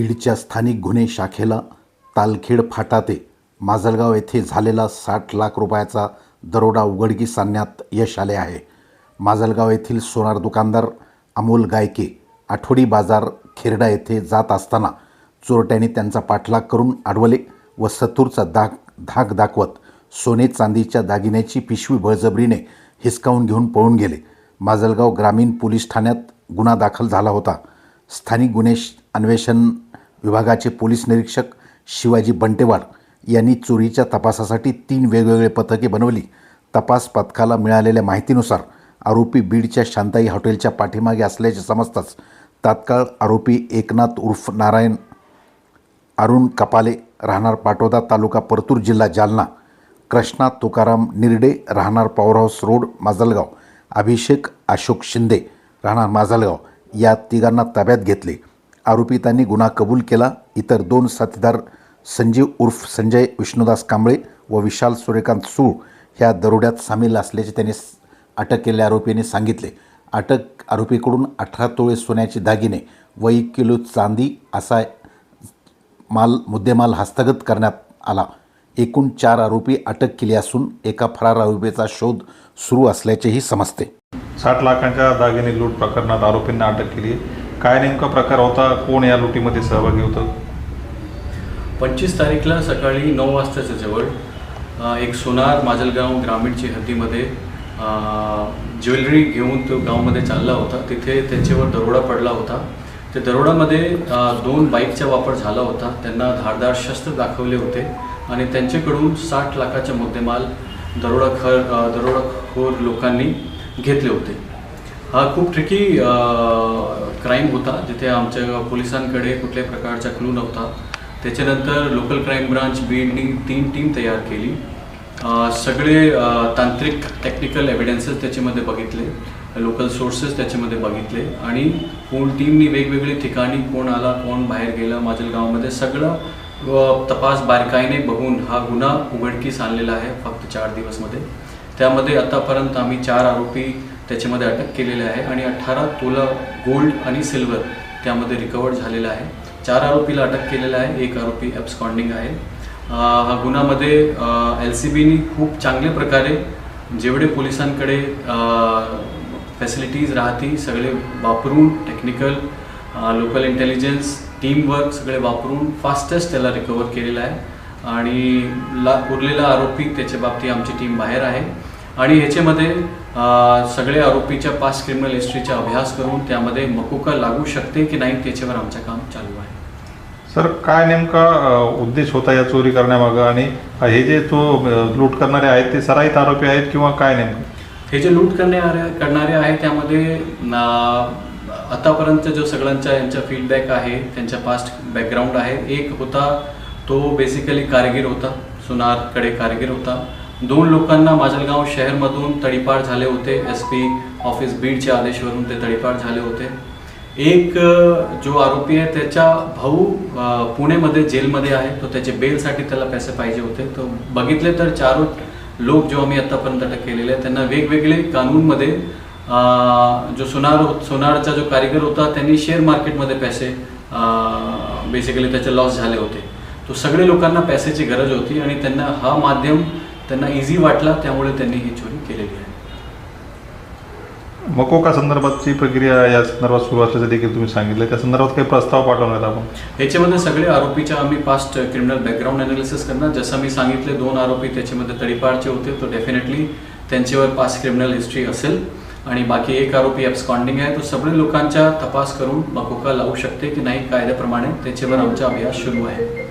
बीडच्या स्थानिक गुन्हे शाखेला तालखेड फाटा ते माजलगाव येथे झालेला साठ लाख रुपयाचा दरोडा उघडकीस आणण्यात यश आले आहे. माजलगाव येथील सोनार दुकानदार अमोल गायके आठवडी बाजार खेरडा येथे जात असताना चोरट्यांनी त्यांचा पाठलाग करून अडवले व सतूरचा दाग धाक दाखवत सोने चांदीच्या दागिन्याची पिशवी बळजबरीने हिसकावून घेऊन पळून गेले. माजलगाव ग्रामीण पोलीस ठाण्यात गुन्हा दाखल झाला होता. स्थानिक गुन्हे अन्वेषण विभागाचे पोलीस निरीक्षक शिवाजी बंटेवाड यांनी चोरीच्या तपासासाठी तीन वेगवेगळे पथके बनवली. तपास पथकाला मिळालेल्या माहितीनुसार आरोपी बीडच्या शांताई हॉटेलच्या पाठीमागे असल्याचे समजताच तात्काळ आरोपी एकनाथ उर्फ नारायण अरुण कपाले राहणार पाटोदा तालुका परतूर जिल्हा जालना कृष्णा तुकाराम निरडे राहणार power house road Majalgaon Abhishek Ashok Shinde राहणार माजलगाव या तिघांना ताब्यात घेतले. आरोपितांनी गुन्हा कबूल केला. इतर दोन साथीदार संजीव उर्फ संजय विष्णुदास कांबळे व विशाल सूर्यकांत सूळ ह्या दरोड्यात सामील असल्याचे त्यांनी अटक केलेल्या आरोपींनी सांगितले. अटक आरोपीकडून अठरा तोळे सोन्याचे दागिने व एक किलो चांदी असा माल मुद्देमाल हस्तगत करण्यात आला. एकूण चार आरोपी अटक केली असून एका फरार आरोपीचा शोध सुरू असल्याचेही समजते. साठ लाखांच्या दागिने लूट प्रकरणात आरोपींना अटक केली. आहे काय नेमका प्रकार होता? कोण या लुटीमध्ये सहभागी होतं? पंचवीस तारीखला सकाळी नऊ वाजताच्या जवळ एक सोनार माजलगाव ग्रामीणची हद्दीमध्ये ज्वेलरी घेऊन तो गावामध्ये चालला होता. तिथे त्यांच्यावर दरोडा पडला होता. त्या दरोडामध्ये दोन बाईकचा वापर झाला होता. त्यांना धारदार शस्त्र दाखवले होते आणि त्यांच्याकडून साठ लाखाचा मुद्देमाल दरोडाखोर दरोडाखोर लोकांनी घेतले होते. हा खूप ट्रिकी क्राईम होता जिथे आमच्या पोलिसांकडे कुठल्याही प्रकारचा क्लू नव्हता. त्याच्यानंतर लोकल क्राईम ब्रांच बीडनी तीन टीम तयार केली. सगळे तांत्रिक टेक्निकल एव्हिडन्सेस त्याच्यामध्ये बघितले. लोकल सोर्सेस त्याच्यामध्ये बघितले. आणि कोण टीमनी वेगवेगळे ठिकाणी कोण आला कोण बाहेर गेला माजलगावमध्ये सगळं तपास बारकाईने बघून हा गुन्हा उघडकीस आणलेला आहे फक्त चार दिवसमध्ये. त्यामध्ये आतापर्यंत आम्ही चार आरोपी त्याच्यामध्ये अटक केलेली आहे आणि अठरा तोला गोल्ड आणि सिल्वर त्यामध्ये रिकवर्ड झालेला आहे. चार आरोपीला अटक केलेलं आहे एक आरोपी ॲब्सकॉन्डिंग आहे. हा गुन्ह्यामध्ये एल सी बीनी खूप चांगल्या प्रकारे जेवढे पोलिसांकडे फॅसिलिटीज राहती सगळे वापरून टेक्निकल लोकल इंटेलिजन्स टीमवर्क सगळे वापरून फास्टेस्ट त्याला रिकवर केलेलं आहे. आणि ला उरलेला आरोपी त्याच्या बाबतीत आमची टीम बाहेर आहे. आणि ह्याच्यामध्ये सगळे आरोपीच्या पास्ट क्रिमिनल हिस्ट्रीचा अभ्यास करून त्यामध्ये मकोका लागू शकते की नाही त्याच्यावर आमचं काम चालू आहे. सर काय नेमका उद्देश होता या चोरी करण्यामागं? आणि हे जे तो लूट करणारे आहेत ते सराईत आरोपी आहेत किंवा काय नेमकं? हे जे लूट करणारे करणारे आहे त्यामध्ये आतापर्यंत जो सगळ्यांचा यांचा फीडबॅक आहे त्यांचा पास्ट बॅकग्राऊंड आहे एक होता तो बेसिकली कारगीर होता सुनारकडे कारगीर होता. दोन लोकांना माजलगाव शहरमधून तडीपार झाले होते. एस पी ऑफिस बीडच्या आदेशवरून ते तडीपार झाले होते. एक जो आरोपी आहे त्याचा भाऊ पुणेमध्ये जेलमध्ये आहे. तो त्याचे बेलसाठी त्याला पैसे पाहिजे होते. तो बघितले तर चारो लोक जो आम्ही आत्तापर्यंत अटक केलेले आहे त्यांना वेगवेगळे कानूनमध्ये जो सोनार सोनारचा जो कारीगर होता त्यांनी शेअर मार्केटमध्ये पैसे बेसिकली त्याचे लॉस झाले होते. तो सगळे लोकांना पैशाची गरज होती आणि त्यांना हा माध्यम त्यांना इझी वाटला त्यामुळे त्यांनी ही चोरी केलेली आहे. मकोका संदर्भातची प्रक्रिया या संदर्भात सुरू असल्याचं देखील तुम्ही सांगितलं. त्या संदर्भात काही प्रस्ताव पाठवण्यात आपण? याच्यामध्ये सगळे आरोपीच्या आम्ही पास्ट क्रिमिनल बॅकग्राऊंड अनालिसिस करणार. जसं मी सांगितले दोन आरोपी त्याच्यामध्ये तडीपारचे होते तो डेफिनेटली त्यांच्यावर पास्ट क्रिमिनल हिस्ट्री असेल. आणि बाकी एक आरोपी ॲब्सकॉन्डिंग आहे. तो सगळे लोकांचा तपास करून मकोका लावू शकते की नाही कायद्याप्रमाणे. त्याच्यावर आमचा अभ्यास सुरू आहे.